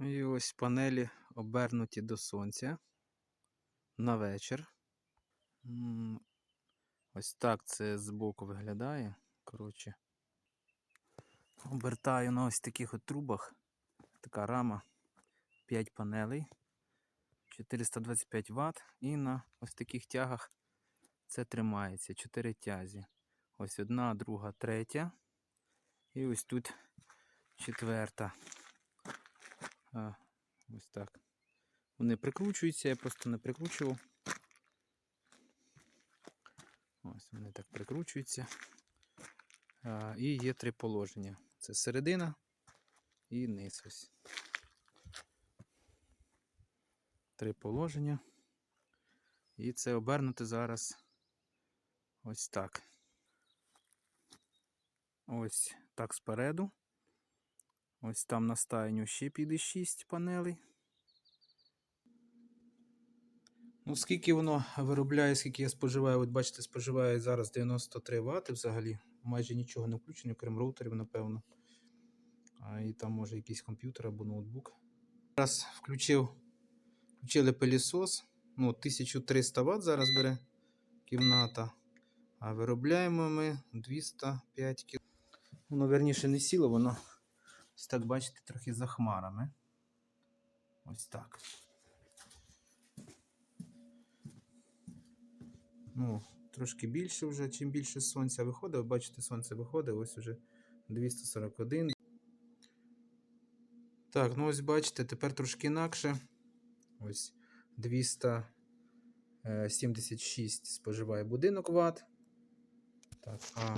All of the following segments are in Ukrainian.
І ось панелі обернуті до сонця на вечір. Ось так це збоку виглядає. Коротше. Обертаю на ось таких от трубах. Така рама. 5 панелей. 425 Вт. І на ось таких тягах це тримається. 4 тязі. Ось одна, друга, третя. І ось тут четверта. А, ось так. Вони прикручуються, я просто не прикручував. Ось вони так прикручуються. А, і є три положення. Це середина і низ ось. Три положення. І це обернути зараз ось так. Ось так спереду. Ось там на стайню ще піде 6 панелей. Ну, скільки воно виробляє, скільки я споживаю, от бачите, споживає зараз 93 Вт взагалі. Майже нічого не включено, крім роутерів, напевно. А, і там може якийсь комп'ютер або ноутбук. Зараз включив, включили пилісос. Ну, 1300 Вт зараз бере кімната. А виробляємо ми 205 кг. Воно верніше не сіло, воно ось так, бачите, трохи за хмарами. Ось так. Ну, трошки більше вже, чим більше сонця виходить. Бачите, сонце виходить, ось уже 241. Так, ну ось бачите, тепер трошки інакше. Ось 276 споживає будинок Вт. Так, а.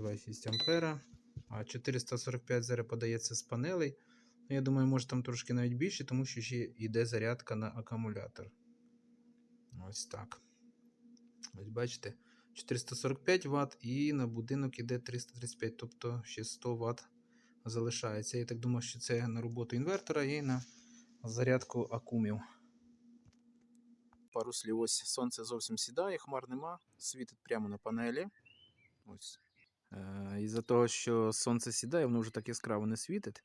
Так, 2,6 ампера. А 445 зараз подається з панелей. Ну, я думаю, може там трошки навіть більше, тому що ще йде зарядка на акумулятор. Ось так. Ось бачите, 445 Вт і на будинок іде 335, тобто ще 100 Вт залишається. Я так думаю, що це на роботу інвертора і на зарядку акумів. Пару слів, ось сонце зовсім сідає, хмар нема, світить прямо на панелі. Ось. Е, Із-за того, що сонце сідає, воно вже так яскраво не світить.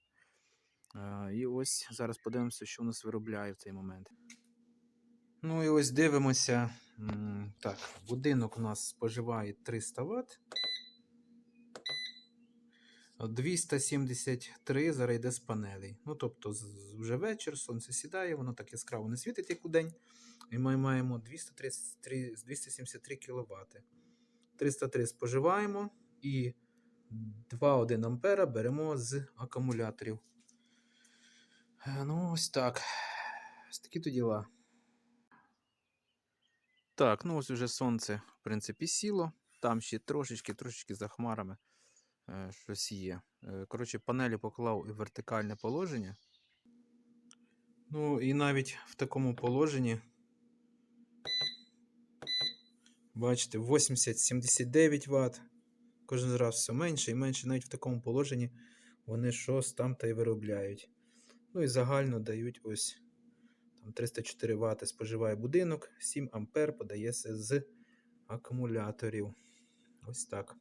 Е, І ось зараз подивимося, що у нас виробляє в цей момент. Ну і ось дивимося. Так, будинок у нас споживає 300 Вт. 273 зараз йде з панелей. Ну, тобто, вже вечір, сонце сідає, воно так яскраво не світить, як у день. І ми маємо 233, 273 кВт. 303 споживаємо і 2,1 ампера беремо з акумуляторів. Е, Ну, ось так. Ось такі то діла. Так, ну ось уже сонце, в принципі, сіло. Там ще трошечки, трошечки за хмарами е, щось є. Е, коротше, панелі поклав у вертикальне положення. Ну, і навіть в такому положенні. Бачите, 80-79 Вт. Кожен раз все менше і менше, навіть в такому положенні вони щось там та й виробляють. Ну і загально дають ось там 304 Вт споживає будинок, 7 А подається з акумуляторів. Ось так.